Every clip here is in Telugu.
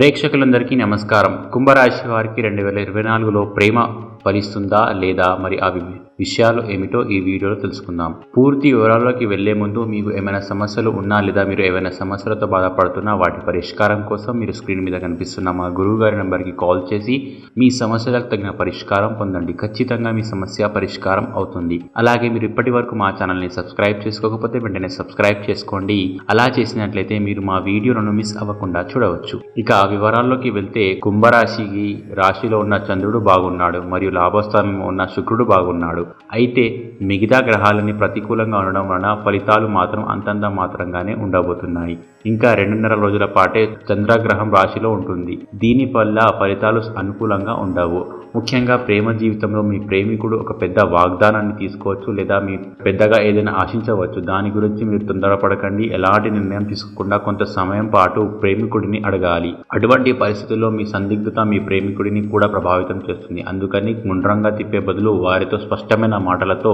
ప్రేక్షకులందరికీ నమస్కారం. కుంభరాశి వారికి రెండు వేల ఇరవై నాలుగులో ప్రేమ ఫలిస్తుందా లేదా? మరి అవి విషయాలు ఏమిటో ఈ వీడియోలో తెలుసుకుందాం. పూర్తి వివరాల్లోకి వెళ్ళే ముందు మీకు ఏమైనా సమస్యలు ఉన్నా లేదా మీరు ఏమైనా సమస్యలతో బాధపడుతున్నా వాటి పరిష్కారం కోసం మీరు స్క్రీన్ మీద కనిపిస్తున్న మా గురువు గారి నెంబర్కి కాల్ చేసి మీ సమస్యలకు తగిన పరిష్కారం పొందండి. ఖచ్చితంగా మీ సమస్య పరిష్కారం అవుతుంది. అలాగే మీరు ఇప్పటి వరకు మా ఛానల్ని సబ్స్క్రైబ్ చేసుకోకపోతే వెంటనే సబ్స్క్రైబ్ చేసుకోండి. అలా చేసినట్లయితే మీరు మా వీడియోలను మిస్ అవ్వకుండా చూడవచ్చు. ఇక ఆ వివరాల్లోకి వెళ్తే కుంభరాశికి రాశిలో ఉన్న చంద్రుడు బాగున్నాడు. మరియు లాభస్థానంలో ఉన్న శుక్రుడు బాగున్నాడు. అయితే మిగతా గ్రహాలని ప్రతికూలంగా ఉండడం వలన ఫలితాలు మాత్రం అంతంత మాత్రంగానే ఉండబోతున్నాయి. ఇంకా రెండున్నర రోజుల పాటే చంద్రగ్రహం రాశిలో ఉంటుంది. దీని వల్ల ఫలితాలు అనుకూలంగా ఉండవు. ముఖ్యంగా ప్రేమ జీవితంలో మీ ప్రేమికుడు ఒక పెద్ద వాగ్దానాన్ని తీసుకోవచ్చు లేదా మీ పెద్దగా ఏదైనా ఆశించవచ్చు. దాని గురించి మీరు తొందరపడకండి. ఎలాంటి నిర్ణయం తీసుకోకుండా కొంత సమయం పాటు ప్రేమికుడిని అడగాలి. అటువంటి పరిస్థితుల్లో మీ సందిగ్ధత మీ ప్రేమికుడిని కూడా ప్రభావితం చేస్తుంది. అందుకని గుండ్రంగా తిప్పే బదులు వారితో స్పష్టం స్పష్టమైన మాటలతో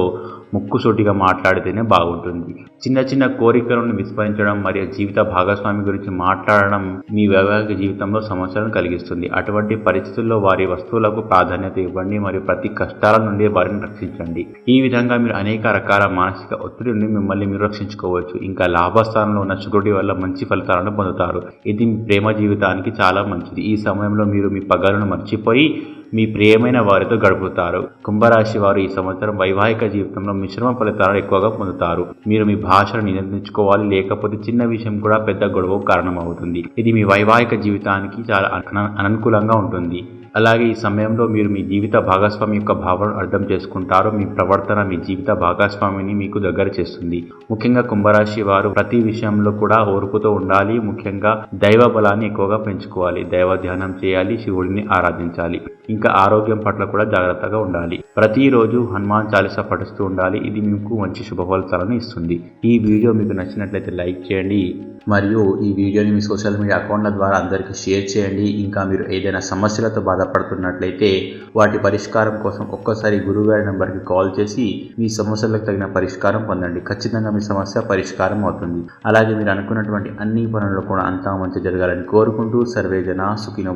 ముక్కుసూటిగా మాట్లాడితేనే బాగుంటుంది. చిన్న చిన్న కోరికలను విస్మరించడం మరియు జీవిత భాగస్వామి గురించి మాట్లాడడం మీ వైవాహిక జీవితంలో సమస్యలను కలిగిస్తుంది. అటువంటి పరిస్థితుల్లో వారి వస్తువులకు ప్రాధాన్యత ఇవ్వండి మరియు ప్రతి కష్టాల నుండి వారిని రక్షించండి. ఈ విధంగా మీరు అనేక రకాల మానసిక ఒత్తిడి నుండి మిమ్మల్ని మీరు రక్షించుకోవచ్చు. ఇంకా లాభస్థానంలో ఉన్న శుకుడి వల్ల మంచి ఫలితాలను పొందుతారు. ఇది మీ ప్రేమ జీవితానికి చాలా మంచిది. ఈ సమయంలో మీరు మీ పగలను మర్చిపోయి మీ ప్రియమైన వారితో గడుపుతారు. కుంభరాశి వారు ఈ సంవత్సరం వైవాహిక జీవితంలో మిశ్రమ ఫలితాలను ఎక్కువగా పొందుతారు. మీరు మీ భాషను నియంత్రించుకోవాలి లేకపోతే చిన్న విషయం కూడా పెద్ద గొడవ కారణమవుతుంది. ఇది మీ వైవాహిక జీవితానికి చాలా అననుకూలంగా ఉంటుంది. అలాగే ఈ సమయంలో మీరు మీ జీవిత భాగస్వామి యొక్క భావన అర్థం చేసుకుంటారు. మీ ప్రవర్తన మీ జీవిత భాగస్వామిని మీకు దగ్గర చేస్తుంది. ముఖ్యంగా కుంభరాశి వారు ప్రతి విషయంలో కూడా ఓర్పుతో ఉండాలి. ముఖ్యంగా దైవ బలాన్ని ఎక్కువగా పెంచుకోవాలి. దైవ ధ్యానం చేయాలి. శివుడిని ఆరాధించాలి. ఇంకా ఆరోగ్యం పట్ల కూడా జాగ్రత్తగా ఉండాలి. ప్రతిరోజు హనుమాన్ చాలీసా పఠిస్తూ ఉండాలి. ఇది మీకు మంచి శుభ ఫలితాలను ఇస్తుంది. ఈ వీడియో మీకు నచ్చినట్లయితే లైక్ చేయండి. మరియు ఈ వీడియోని మీ సోషల్ మీడియా అకౌంట్ల ద్వారా అందరికీ షేర్ చేయండి. ఇంకా మీరు ఏదైనా సమస్యలతో బాధపడుతున్నట్లయితే వాటి పరిష్కారం కోసం ఒక్కసారి గురువుగారి నెంబర్కి కాల్ చేసి మీ సమస్యలకు తగిన పరిష్కారం పొందండి. ఖచ్చితంగా మీ సమస్య పరిష్కారం అవుతుంది. అలాగే మీరు అనుకున్నటువంటి అన్ని పనులు కూడా అంతా మంచి జరగాలని కోరుకుంటూ సర్వే జన సుఖినో